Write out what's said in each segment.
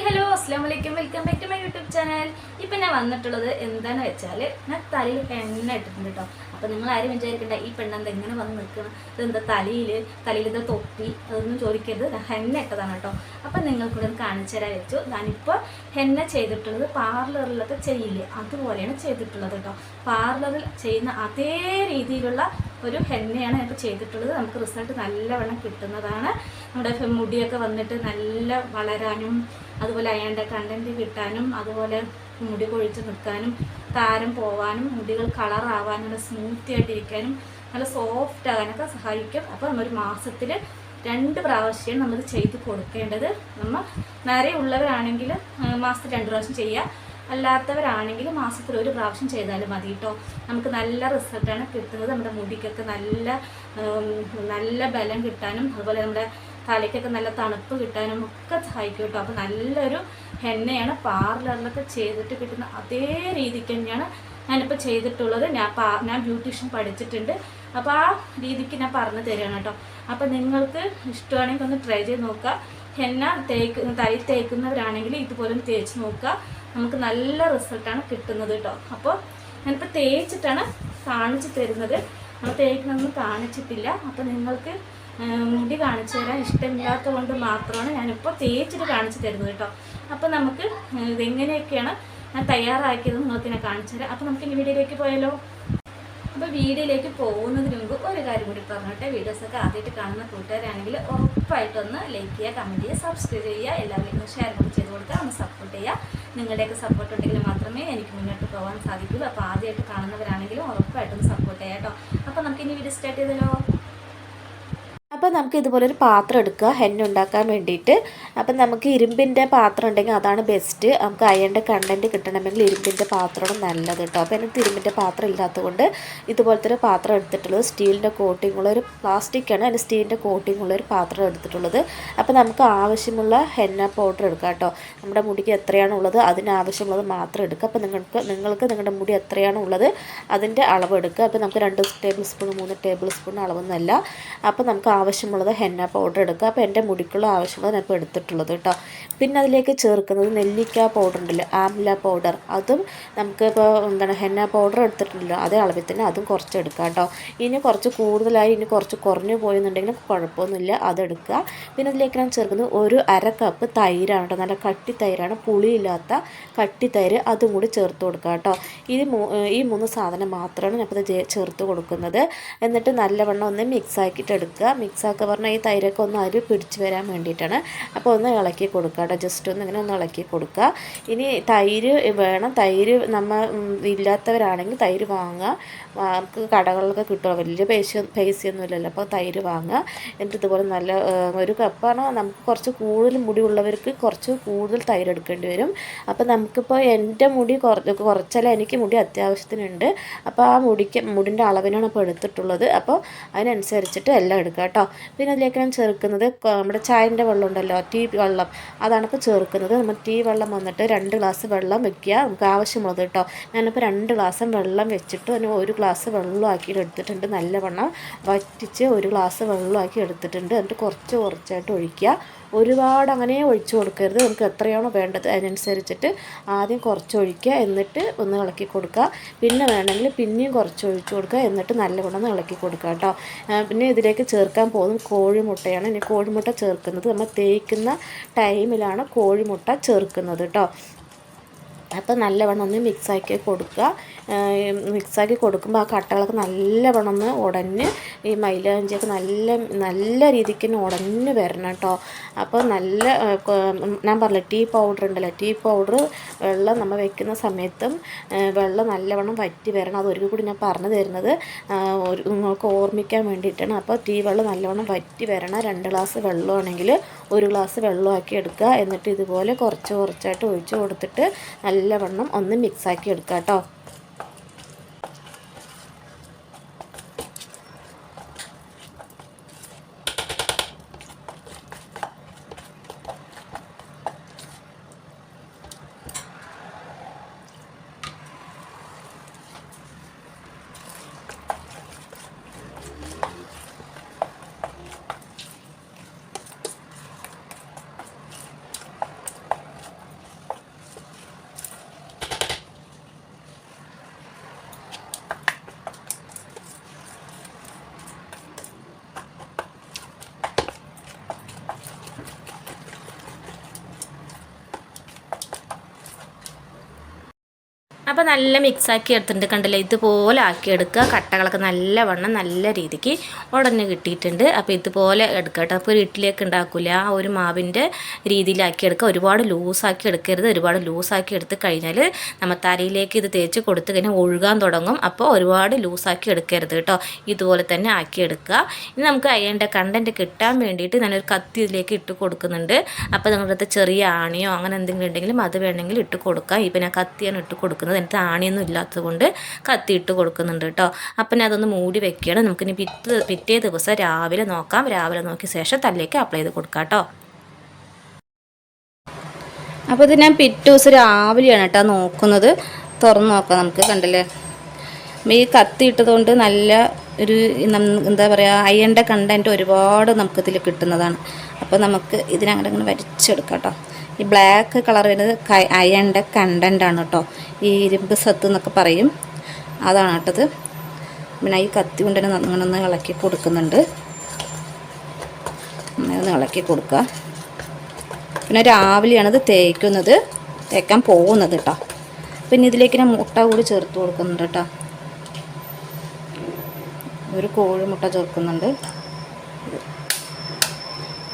Hi hello അസ്സാം വലൈക്കും welcome back to my YouTube channel. ഇപ്പം ഞാൻ വന്നിട്ടുള്ളത് എന്താണെന്ന് വെച്ചാൽ ഞാൻ തലയിൽ എണ്ണ ഇട്ടിട്ടുണ്ട് കേട്ടോ അപ്പം നിങ്ങൾ ആരും വിചാരിക്കണ്ട ഈ പെണ്ണെന്താ എങ്ങനെ വന്ന് നിൽക്കണം? ഇതെന്താ തലയിൽ തലയിൽ ഇത് തൊപ്പി? അതൊന്നും ചോദിക്കരുത്. ഹെന്ന ഇട്ടതാണ് കേട്ടോ അപ്പം നിങ്ങൾക്കൂടെ ഒന്ന് കാണിച്ചു തരാൻ വെച്ചു. ഞാനിപ്പോൾ ഹെന്ന ചെയ്തിട്ടുള്ളത് പാർലറിലൊക്കെ ചെയ്യില്ല അതുപോലെയാണ് ചെയ്തിട്ടുള്ളത് കേട്ടോ പാർലറിൽ ചെയ്യുന്ന അതേ രീതിയിലുള്ള ഒരു ഹെന്നയാണ് ഇപ്പോൾ ചെയ്തിട്ടുള്ളത്. നമുക്ക് റിസൾട്ട് നല്ലവണ്ണം കിട്ടുന്നതാണ്. നമ്മുടെ മുടിയൊക്കെ വന്നിട്ട് നല്ല വളരാനും അതുപോലെ അയാളുടെ കണ്ടന്റ് കിട്ടാനും അതുപോലെ മുടി കൊഴിച്ച് നിൽക്കാനും താരം പോവാനും മുടികൾ കളറാവാനും നല്ല സ്മൂത്തി ആയിട്ടിരിക്കാനും നല്ല സോഫ്റ്റ് ആകാനൊക്കെ സഹായിക്കും. അപ്പോൾ നമ്മളൊരു മാസത്തിൽ രണ്ട് പ്രാവശ്യം നമ്മൾ ചെയ്ത് കൊടുക്കേണ്ടത് നമ്മൾ നേരെ ഉള്ളവരാണെങ്കിൽ മാസത്തിൽ രണ്ട് പ്രാവശ്യം ചെയ്യുക അല്ലാത്തവരാണെങ്കിൽ മാസത്തിൽ ഒരു പ്രാവശ്യം ചെയ്താലും മതി കേട്ടോ നമുക്ക് നല്ല റിസൾട്ടാണ് കിട്ടുന്നത്. നമ്മുടെ മുടിക്കൊക്കെ നല്ല നല്ല ബലം കിട്ടാനും അതുപോലെ നമ്മുടെ തലയ്ക്കൊക്കെ നല്ല തണുപ്പ് കിട്ടാനും ഒക്കെ സഹായിക്കും കേട്ടോ. അപ്പോൾ നല്ലൊരു എണ്ണയാണ് പാർലറിലൊക്കെ ചെയ്തിട്ട് കിട്ടുന്ന അതേ രീതിക്ക് തന്നെയാണ് ഞാനിപ്പോൾ ചെയ്തിട്ടുള്ളത്. ഞാൻ പാ ഞാൻ ബ്യൂട്ടീഷ്യൻ പഠിച്ചിട്ടുണ്ട്. അപ്പോൾ ആ രീതിക്ക് ഞാൻ പറഞ്ഞു തരികയാണ് കേട്ടോ. അപ്പോൾ നിങ്ങൾക്ക് ഇഷ്ടമാണെങ്കിൽ ഒന്ന് ട്രൈ ചെയ്ത് നോക്കുക. ഹെന്ന തേക്ക് തൈ തേക്കുന്നവരാണെങ്കിൽ ഇതുപോലെ തേച്ച് നോക്കുക. നമുക്ക് നല്ല റിസൾട്ടാണ് കിട്ടുന്നത് കേട്ടോ. അപ്പോൾ ഞാനിപ്പോൾ തേച്ചിട്ടാണ് കാണിച്ചു തരുന്നത്. നമ്മൾ തേക്കുന്നൊന്നും കാണിച്ചിട്ടില്ല. അപ്പോൾ നിങ്ങൾക്ക് മുടി കാണിച്ചു തരാൻ ഇഷ്ടമില്ലാത്തത് കൊണ്ട് മാത്രമാണ് ഞാനിപ്പോൾ തേച്ചിട്ട് കാണിച്ചു തരുന്നത് കേട്ടോ. അപ്പോൾ നമുക്ക് ഇതെങ്ങനെയൊക്കെയാണ് ഞാൻ തയ്യാറാക്കിയത് നിങ്ങൾക്ക് ഞാൻ കാണിച്ചു തരാം. അപ്പോൾ നമുക്ക് ഇനി വീഡിയോയിലേക്ക് പോയാലോ? അപ്പോൾ വീഡിയോയിലേക്ക് പോകുന്നതിന് മുമ്പ് ഒരു കാര്യം കൂടി പറഞ്ഞോട്ടെ. വീഡിയോസൊക്കെ ആദ്യമായിട്ട് കാണുന്ന കൂട്ടുകാരാണെങ്കിൽ ഉറപ്പായിട്ടൊന്ന് ലൈക്ക് ചെയ്യുക കമന്റ് ചെയ്യുക സബ്സ്ക്രൈബ് ചെയ്യുക. എല്ലാവരിലേക്കും ഷെയർ കൂടി ചെയ്ത് കൊടുക്കുക. ഒന്ന് സപ്പോർട്ട് ചെയ്യുക. നിങ്ങളുടെയൊക്കെ സപ്പോർട്ട് ഉണ്ടെങ്കിൽ മാത്രമേ എനിക്ക് മുന്നോട്ട് പോകാൻ സാധിക്കുള്ളൂ അപ്പോൾ ആദ്യമായിട്ട് കാണുന്നവരാണെങ്കിലും ഉറപ്പായിട്ടും സപ്പോർട്ട് ചെയ്യാം കേട്ടോ. അപ്പോൾ നമുക്ക് ഇനി വീഡിയോ സ്റ്റാർട്ട് ചെയ്തല്ലോ. അപ്പോൾ നമുക്ക് ഇതുപോലൊരു പാത്രം എടുക്കുക ഹെന്ന ഉണ്ടാക്കാൻ വേണ്ടിയിട്ട്. അപ്പം നമുക്ക് ഇരുമ്പിന്റെ പാത്രം ഉണ്ടെങ്കിൽ അതാണ് ബെസ്റ്റ് നമുക്ക് അയണിന്റെ കണ്ടന്റ് കിട്ടണമെങ്കിൽ ഇരുമ്പിന്റെ പാത്രമാണ് നല്ലത് കേട്ടോ. അപ്പോൾ എനിക്ക് ഇരുമ്പിന്റെ പാത്രം ഇല്ലാത്തതുകൊണ്ട് ഇതുപോലത്തെ ഒരു പാത്രം എടുത്തിട്ടുള്ളത് സ്റ്റീലിന്റെ കോട്ടിംഗ് ഉള്ള ഒരു പ്ലാസ്റ്റിക്കാണ് അതിന് സ്റ്റീലിന്റെ കോട്ടിംഗ് ഉള്ള ഒരു പാത്രം എടുത്തിട്ടുള്ളത്. അപ്പോൾ നമുക്ക് ആവശ്യമുള്ള ഹെന്ന പൗഡർ എടുക്കാം കേട്ടോ. നമ്മുടെ മുടിക്ക് എത്രയാണ് ഉള്ളത് അതിനാവശ്യമുള്ളത് മാത്രം എടുക്കുക. അപ്പോൾ നിങ്ങൾക്ക് നിങ്ങൾക്ക് നിങ്ങളുടെ മുടി എത്രയാണ് ഉള്ളത് അതിന്റെ അളവ് എടുക്കുക. അപ്പോൾ നമുക്ക് രണ്ട് ടേബിൾ സ്പൂൺ മൂന്ന് ടേബിൾ സ്പൂൺ അളവൊന്നുമല്ല. അപ്പോൾ നമുക്ക് ആവശ്യമുള്ളത് ഹെന്ന പൗഡർ എടുക്കുക. അപ്പോൾ എന്റെ മുടിക്കുള്ള ആവശ്യമുള്ളത് ഞാൻ ഇപ്പോൾ എടുത്തിട്ടുള്ളത് കേട്ടോ. പിന്നെ അതിലേക്ക് ചേർക്കുന്നത് നെല്ലിക്ക പൗഡർ ഉണ്ടല്ലോ ആംല പൗഡർ. അതും നമുക്ക് ഇപ്പോൾ എന്താണ് ഹെന്ന പൗഡർ എടുത്തിട്ടുണ്ടല്ലോ അതേ അളവിൽ തന്നെ അതും കുറച്ച് എടുക്കുക കേട്ടോ. ഇനി കുറച്ച് കൂടുതലായി ഇനി കുറച്ച് കുറഞ്ഞു പോയെന്നുണ്ടെങ്കിൽ കുഴപ്പമൊന്നുമില്ല അതെടുക്കുക. പിന്നെ അതിലേക്ക് ഞാൻ ചേർക്കുന്നത് ഒരു അര കപ്പ് തൈരാണ് കേട്ടോ നല്ല കട്ടി തൈരാണ് പുളിയില്ലാത്ത കട്ടി തൈര് അതും കൂടി ചേർത്ത് കൊടുക്കുക കേട്ടോ. ഇത് ഈ മൂന്ന് സാധനം മാത്രമാണ് ഞാൻ ഇപ്പോൾ ചേർത്ത് കൊടുക്കുന്നത്. എന്നിട്ട് നല്ലവണ്ണം ഒന്ന് മിക്സ് ആക്കിയിട്ട് എടുക്കുക. മിക്സ് ആക്കുക പറഞ്ഞാൽ ഈ തൈരൊക്കെ ഒന്ന് അരി പിടിച്ച് വരാൻ വേണ്ടിയിട്ടാണ്. അപ്പോൾ ഒന്ന് ഇളക്കി കൊടുക്കുക കേട്ടോ ജസ്റ്റ് ഒന്ന് ഇങ്ങനെ ഒന്ന് ഇളക്കി കൊടുക്കുക. ഇനി തൈര് വേണം. തൈര് നമ്മൾ ഇല്ലാത്തവരാണെങ്കിൽ തൈര് വാങ്ങുക. നമുക്ക് കടകളിലൊക്കെ കിട്ടുക വലിയ പൈസ പൈസയൊന്നും ഇല്ലല്ലോ അപ്പോൾ തൈര് വാങ്ങുക. എന്നിട്ട് ഇതുപോലെ നല്ല ഒരു കപ്പാണ് നമുക്ക് കുറച്ച് കൂടുതൽ മുടി ഉള്ളവർക്ക് കുറച്ച് കൂടുതൽ തൈര് എടുക്കേണ്ടി വരും. അപ്പോൾ നമുക്കിപ്പോൾ എന്റെ മുടി കുറ കുറച്ചല്ല എനിക്ക് മുടി അത്യാവശ്യത്തിനുണ്ട്. അപ്പോൾ ആ മുടിക്ക് മുടിന്റെ അളവിനാണ് ഇപ്പോൾ എടുത്തിട്ടുള്ളത്. അപ്പോൾ അതിനനുസരിച്ചിട്ട് എല്ലാം എടുക്കുക കേട്ടോ. പിന്നെ അതിലേക്ക് ഞാൻ ചേർക്കുന്നത് നമ്മുടെ ചായന്റെ വെള്ളം ഉണ്ടല്ലോ ടീ വെള്ളം. അതാണ് ഇപ്പോൾ ചേർക്കുന്നത്. നമ്മൾ ടീ വെള്ളം വന്നിട്ട് രണ്ട് ഗ്ലാസ് വെള്ളം വെക്കുക. നമുക്ക് ആവശ്യമുള്ളത് കേട്ടോ ഞാനിപ്പോൾ രണ്ട് ഗ്ലാസ് വെള്ളം വെച്ചിട്ട് അതിന് ഒരു ഗ്ലാസ് വെള്ളമാക്കി എടുത്തിട്ടുണ്ട്. നല്ലവണ്ണം വറ്റിച്ച് ഒരു ഗ്ലാസ് വെള്ളമാക്കി എടുത്തിട്ടുണ്ട്. എന്നിട്ട് കുറച്ച് കുറച്ചായിട്ട് ഒഴിക്കുക. ഒരുപാട് അങ്ങനെ ഒഴിച്ചു കൊടുക്കരുത്. നമുക്ക് എത്രയാണോ വേണ്ടത് അതിനനുസരിച്ചിട്ട് ആദ്യം കുറച്ചൊഴിക്കുക എന്നിട്ട് ഒന്ന് ഇളക്കി കൊടുക്കുക. പിന്നെ വേണമെങ്കിൽ പിന്നെയും കുറച്ച് ഒഴിച്ചു കൊടുക്കുക എന്നിട്ട് നല്ലവണ്ണം ഇളക്കി കൊടുക്കുക കേട്ടോ. പിന്നെ ഇതിലേക്ക് ചേർക്കാൻ പോകുന്നത് കോഴിമുട്ടയാണ്. ഇനി കോഴിമുട്ട ചേർക്കുന്നത് നമ്മൾ തേക്കുന്ന ടൈമിലാണ് കോഴിമുട്ട ചേർക്കുന്നത് കേട്ടോ. അപ്പോൾ നല്ലവണ്ണം ഒന്ന് മിക്സാക്കി കൊടുക്കുക. മിക്സാക്കി കൊടുക്കുമ്പോൾ ആ കട്ടകളൊക്കെ നല്ലവണ്ണം ഒന്ന് ഉടഞ്ഞ് ഈ മൈലാഞ്ചിയൊക്കെ നല്ല നല്ല രീതിക്ക് തന്നെ ഉടഞ്ഞ് വരണം കേട്ടോ. അപ്പോൾ നല്ല ഞാൻ പറഞ്ഞില്ല ടീ പൗഡർ ഉണ്ടല്ലോ ടീ പൗഡർ വെള്ളം നമ്മൾ വെക്കുന്ന സമയത്തും വെള്ളം നല്ലവണ്ണം വറ്റി വരണം. അതൊരിക്കൽ കൂടി ഞാൻ പറഞ്ഞു തരുന്നത്. നിങ്ങൾക്ക് ഓർമ്മിക്കാൻ വേണ്ടിയിട്ടാണ്. അപ്പോൾ ടീ വെള്ളം നല്ലവണ്ണം വറ്റി വരണം. രണ്ട് ഗ്ലാസ് വെള്ളമാണെങ്കിൽ ഒരു ഗ്ലാസ് വെള്ളമാക്കി എടുക്കുക. എന്നിട്ട് ഇതുപോലെ കുറച്ച് കുറച്ചായിട്ട് ഒഴിച്ച് കൊടുത്തിട്ട് നല്ലവണ്ണം ഒന്ന് മിക്സാക്കി എടുക്കുക കേട്ടോ. അപ്പോൾ നല്ല മിക്സാക്കി എടുത്തിട്ടുണ്ട് കണ്ടില്ലേ? ഇതുപോലെ ആക്കി എടുക്കുക കട്ടകളൊക്കെ നല്ല വണ്ണം നല്ല രീതിക്ക് ഉടഞ്ഞ് കിട്ടിയിട്ടുണ്ട്. അപ്പോൾ ഇതുപോലെ എടുക്കുക കേട്ടോ. അപ്പോൾ ഒരു ഇഡ്ഡലിയൊക്കെ ഉണ്ടാക്കില്ല ആ ഒരു മാവിന്റെ രീതിയിലാക്കി എടുക്കുക. ഒരുപാട് ലൂസാക്കി എടുക്കരുത്. ഒരുപാട് ലൂസാക്കി എടുത്ത് കഴിഞ്ഞാൽ നമ്മൾ തലയിലേക്ക് ഇത് തേച്ച് കൊടുത്ത് കഴിഞ്ഞാൽ ഒഴുകാൻ തുടങ്ങും. അപ്പോൾ ഒരുപാട് ലൂസാക്കി എടുക്കരുത് കേട്ടോ. ഇതുപോലെ തന്നെ ആക്കി എടുക്കുക. ഇനി നമുക്ക് അയ്യന്റെ കണ്ടന്റ് കിട്ടാൻ വേണ്ടിയിട്ട് ഞാനൊരു കത്തി ഇതിലേക്ക് ഇട്ട് കൊടുക്കുന്നുണ്ട്. അപ്പോൾ നിങ്ങളുടെ അടുത്ത് ചെറിയ ആണിയോ അങ്ങനെ എന്തെങ്കിലും ഉണ്ടെങ്കിലും അത് വേണമെങ്കിൽ ഇട്ട് കൊടുക്കാം ഇപ്പം ഞാൻ കത്തിയാണ് ഇട്ട് കൊടുക്കുന്നത്. എനിക്ക് ആണിയൊന്നും ഇല്ലാത്തത് കൊണ്ട് കത്തി കൊടുക്കുന്നുണ്ട് കേട്ടോ. അപ്പം ഞാൻ അതൊന്ന് മൂടി വെക്കുകയാണ്. നമുക്കിനി പിറ്റ് പിറ്റേ ദിവസം രാവിലെ നോക്കാം. രാവിലെ നോക്കിയ ശേഷം തല്ലേക്ക് അപ്ലൈ ചെയ്ത് കൊടുക്കാം കേട്ടോ. അപ്പോൾ ഇത് ഞാൻ പിറ്റേ ദിവസം രാവിലെയാണ് കേട്ടോ നോക്കുന്നത്. തുറന്ന് നോക്കാം നമുക്ക് കണ്ടില്ലേ? ഈ കത്തി ഇട്ടതുകൊണ്ട് നല്ല ഒരു എന്താ പറയുക അയ്യന്റെ കണ്ടന്റ് ഒരുപാട് നമുക്കിതിൽ കിട്ടുന്നതാണ്. അപ്പോൾ നമുക്ക് ഇതിനങ്ങനെ അങ്ങനെ വരച്ചെടുക്കാം കേട്ടോ. ഈ ബ്ലാക്ക് കളർ വരുന്നത് അയണിന്റെ ആണ് കേട്ടോ ഈ ഇരുമ്പ് സത്ത് എന്നൊക്കെ പറയും. അതാണ് കേട്ടത്. പിന്നെ ഈ കത്തി കൊണ്ട് തന്നെ അങ്ങനെ ഒന്ന് ഇളക്കി കൊടുക്കുന്നുണ്ട്. അങ്ങനെ ഒന്ന് ഇളക്കി കൊടുക്കുക. പിന്നെ രാവിലെയാണ് ഇത് തേക്കുന്നത്. തേക്കാൻ പോകുന്നത് കേട്ടോ പിന്നെ ഇതിലേക്ക് ഞാൻ മുട്ട കൂടി ചേർത്ത് കൊടുക്കുന്നുണ്ട് കേട്ടോ ഒരു കോഴിമുട്ട ചേർക്കുന്നുണ്ട്.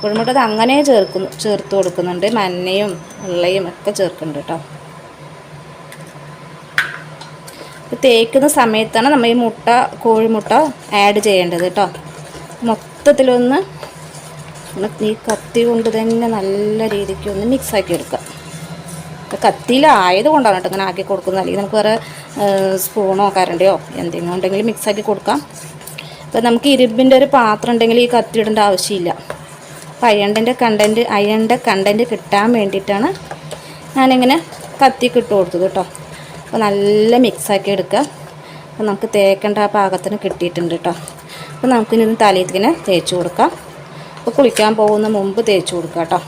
കോഴിമുട്ട അത് അങ്ങനെ ചേർക്കുന്നു ചേർത്ത് കൊടുക്കുന്നുണ്ട്. മഞ്ഞയും ഉള്ളയും ഒക്കെ ചേർക്കുന്നുണ്ട് കേട്ടോ തേക്കുന്ന സമയത്താണ് നമ്മൾ ഈ മുട്ട കോഴിമുട്ട ആഡ് ചെയ്യേണ്ടത് കേട്ടോ മൊത്തത്തിലൊന്ന് ഈ കത്തി കൊണ്ട് തന്നെ നല്ല രീതിക്ക് ഒന്ന് മിക്സ് ആക്കി എടുക്കുക. കത്തിയിലായത് കൊണ്ടാണ് കേട്ടോ ഇങ്ങനെ ആക്കി കൊടുക്കുന്നത്. അല്ലെങ്കിൽ നമുക്ക് വേറെ സ്പൂണോ കരണ്ടിയോ എന്തെങ്കിലും ഉണ്ടെങ്കിൽ മിക്സ് ആക്കി കൊടുക്കാം. അപ്പോൾ നമുക്ക് ഇരുമ്പിന്റെ ഒരു പാത്രം ഉണ്ടെങ്കിൽ ഈ കത്തി ഇടേണ്ട ആവശ്യമില്ല. അപ്പോൾ അയണ്ടന്റെ കണ്ടന്റ് അയണിന്റെ കണ്ടന്റ് കിട്ടാൻ വേണ്ടിയിട്ടാണ് ഞാനിങ്ങനെ കത്തിക്ക് ഇട്ട് കൊടുത്തത് കേട്ടോ. അപ്പോൾ നല്ല മിക്സാക്കി എടുക്കുക. അപ്പോൾ നമുക്ക് തേക്കേണ്ട ആ പാകത്തിന് കിട്ടിയിട്ടുണ്ട് കേട്ടോ. അപ്പോൾ നമുക്കിനി തലയിൽ തേച്ച് കൊടുക്കാം. അപ്പോൾ കുളിക്കാൻ പോകുന്ന മുമ്പ് തേച്ച് കൊടുക്കുക കേട്ടോ.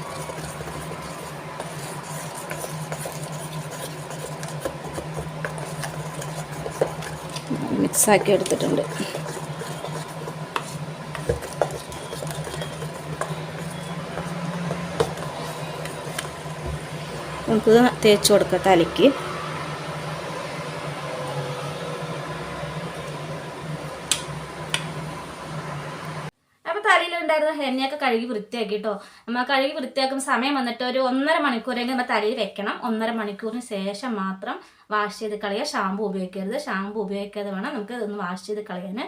മിക്സാക്കി എടുത്തിട്ടുണ്ട്. നമുക്ക് തേച്ച് കൊടുക്കാം തലയ്ക്ക്. തലയിലുണ്ടായിരുന്ന എണ്ണയൊക്കെ കഴുകി വൃത്തിയാക്കി കേട്ടോ നമ്മൾ കഴുകി വൃത്തിയാക്കുന്ന സമയം വന്നിട്ട് ഒരു ഒന്നര മണിക്കൂറെങ്കിലും നമ്മൾ തലയിൽ വെക്കണം. ഒന്നര മണിക്കൂറിന് ശേഷം മാത്രം വാഷ് ചെയ്ത് കളയുക. ഷാമ്പു ഉപയോഗിക്കരുത്. ഷാമ്പു ഉപയോഗിക്കാതെ വേണം നമുക്ക് ഇതൊന്ന് വാഷ് ചെയ്ത് കളയാൻ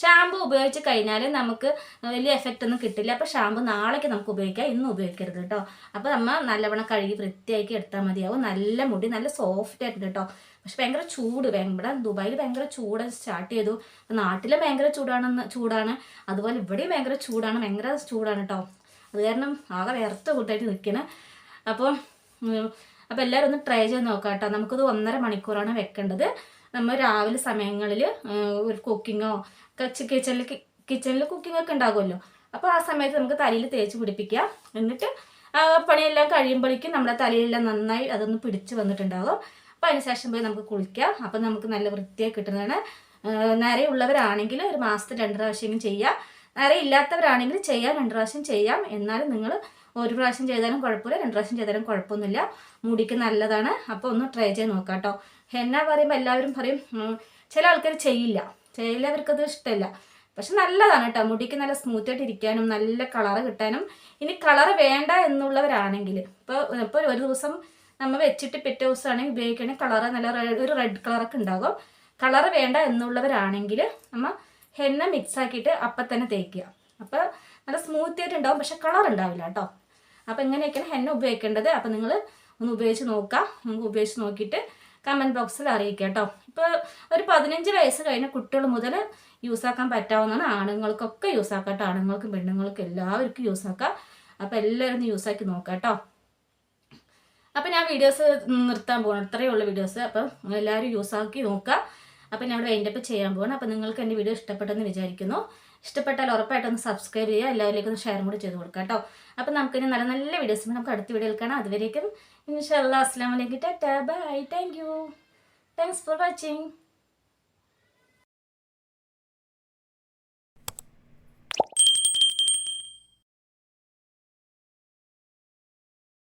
ഷാമ്പു ഉപയോഗിച്ച് കഴിഞ്ഞാൽ നമുക്ക് വലിയ എഫക്റ്റ് ഒന്നും കിട്ടില്ല. അപ്പോൾ ഷാമ്പു നാളേക്ക് നമുക്ക് ഉപയോഗിക്കാം. ഇന്ന് ഉപയോഗിക്കരുത് കേട്ടോ അപ്പോൾ നമ്മൾ നല്ലവണ്ണം കഴുകി വൃത്തിയാക്കി എടുത്താൽ മതിയാവും. നല്ല മുടി നല്ല സോഫ്റ്റ് ആയിട്ട് കേട്ടോ പക്ഷെ ഭയങ്കര ചൂട്. ഇവിടെ ദുബായിൽ ഭയങ്കര ചൂട് സ്റ്റാർട്ട് ചെയ്തു. നാട്ടിലെ ഭയങ്കര ചൂടാണെന്ന് ചൂടാണ്. അതുപോലെ ഇവിടെയും ഭയങ്കര ചൂടാണ്. ഭയങ്കര ചൂടാണ് കേട്ടോ അത് കാരണം ആകെ വേർത്ത് കൂട്ടായിട്ട് നിൽക്കണം അപ്പം ഉം, അപ്പോൾ എല്ലാവരും ഒന്ന് ട്രൈ ചെയ്ത് നോക്കാം കേട്ടോ നമുക്കിത് ഒന്നര മണിക്കൂറാണ് വെക്കേണ്ടത്. നമ്മൾ രാവിലെ സമയങ്ങളിൽ ഒരു കുക്കിങ്ങോ കിച്ചണിൽ കിച്ചണിൽ കുക്കിംഗ് ഒക്കെ ഉണ്ടാകുമല്ലോ. അപ്പോൾ ആ സമയത്ത് നമുക്ക് തലയിൽ തേച്ച് പിടിപ്പിക്കുക. എന്നിട്ട് പണിയെല്ലാം കഴിയുമ്പോഴേക്കും നമ്മുടെ തലയിലെല്ലാം നന്നായി അതൊന്ന് പിടിച്ച് വന്നിട്ടുണ്ടാകും. അപ്പോൾ അതിനുശേഷം പോയി നമുക്ക് കുളിക്കാം അപ്പം നമുക്ക് നല്ല വൃത്തിയായി കിട്ടുന്നതാണ്. നരയുള്ളവരാണെങ്കിൽ ഒരു മാസത്തിൽ രണ്ട് പ്രാവശ്യമെങ്കിലും ചെയ്യാം. നരയില്ലാത്തവരാണെങ്കിൽ ചെയ്യാം രണ്ട് പ്രാവശ്യം ചെയ്യാം. എന്നാലും നിങ്ങൾ ഒരു പ്രാവശ്യം ചെയ്താലും കുഴപ്പമില്ല രണ്ട് പ്രാവശ്യം ചെയ്താലും കുഴപ്പമൊന്നുമില്ല. മുടിക്ക് നല്ലതാണ്. അപ്പോൾ ഒന്ന് ട്രൈ ചെയ്ത് നോക്കാം കേട്ടോ. ഹെന്ന പറയുമ്പോൾ എല്ലാവരും പറയും ചില ആൾക്കാർ ചെയ്യില്ല. ചെയ്യില്ലവർക്കത് ഇഷ്ടമല്ല പക്ഷെ നല്ലതാണ് കേട്ടോ. മുടിക്ക് നല്ല സ്മൂത്ത് ആയിട്ട് ഇരിക്കാനും നല്ല കളറ് കിട്ടാനും. ഇനി കളറ് വേണ്ട എന്നുള്ളവരാണെങ്കിൽ ഇപ്പോൾ ഇപ്പോൾ ഒരു ദിവസം നമ്മൾ വെച്ചിട്ട് പിറ്റേ ദിവസമാണെങ്കിൽ ഉപയോഗിക്കുകയാണെങ്കിൽ കളറ് നല്ല ഒരു റെഡ് കളറൊക്കെ ഉണ്ടാകും. കളറ് വേണ്ട എന്നുള്ളവരാണെങ്കിൽ നമ്മൾ ഹെന്ന മിക്സ് ആക്കിയിട്ട് അപ്പം തന്നെ തേക്കുക. അപ്പോൾ നല്ല സ്മൂത്ത് ആയിട്ട് ഉണ്ടാവും. പക്ഷെ കളർ ഉണ്ടാവില്ല കേട്ടോ. അപ്പോൾ ഇങ്ങനെയൊക്കെയാണ് ഹെന്ന ഉപയോഗിക്കേണ്ടത്. അപ്പോൾ നിങ്ങൾ ഒന്ന് ഉപയോഗിച്ച് നോക്കാം നമുക്ക് ഉപയോഗിച്ച് നോക്കിയിട്ട് കമന്റ് ബോക്സിൽ അറിയിക്കുക കേട്ടോ. ഇപ്പോൾ ഒരു പതിനഞ്ച് വയസ്സ് കഴിഞ്ഞ കുട്ടികൾ മുതൽ യൂസ് ആക്കാൻ പറ്റാവുന്നതാണ് ആണുങ്ങൾക്കൊക്കെ യൂസ് ആക്കാം കേട്ടോ. ആണുങ്ങൾക്കും പെണ്ണുങ്ങൾക്കും എല്ലാവർക്കും യൂസ് ആക്കാം. അപ്പോൾ എല്ലാവരും യൂസാക്കി നോക്കാം കേട്ടോ. അപ്പം ഞാൻ വീഡിയോസ് നിർത്താൻ പോകണം ഇത്രയേ ഉള്ളൂ വീഡിയോസ് അപ്പം എല്ലാവരും യൂസ് ആക്കി നോക്കുക. അപ്പം ഞാൻ ഇവിടെ വൈൻഡപ്പ് ചെയ്യാൻ പോകണം അപ്പം നിങ്ങൾക്ക് എന്റെ വീഡിയോ ഇഷ്ടപ്പെട്ടെന്ന് വിചാരിക്കുന്നു. ഇഷ്ടപ്പെട്ടാൽ ഉറപ്പായിട്ടൊന്ന് സബ്സ്ക്രൈബ് ചെയ്യുക. എല്ലാവരിലേക്കും ഒന്ന് ഷെയർ കൂടി ചെയ്ത് കൊടുക്കുക കേട്ടോ. അപ്പം നമുക്കിനി നല്ല നല്ല വീഡിയോസ് നമുക്ക് അടുത്ത വീഡിയോയിൽ കാണാം. അതുവരേക്കും ഇൻഷാല്ലാ അസ്സാം വലൈക്കും tata. Bye. Thank you thanks for watching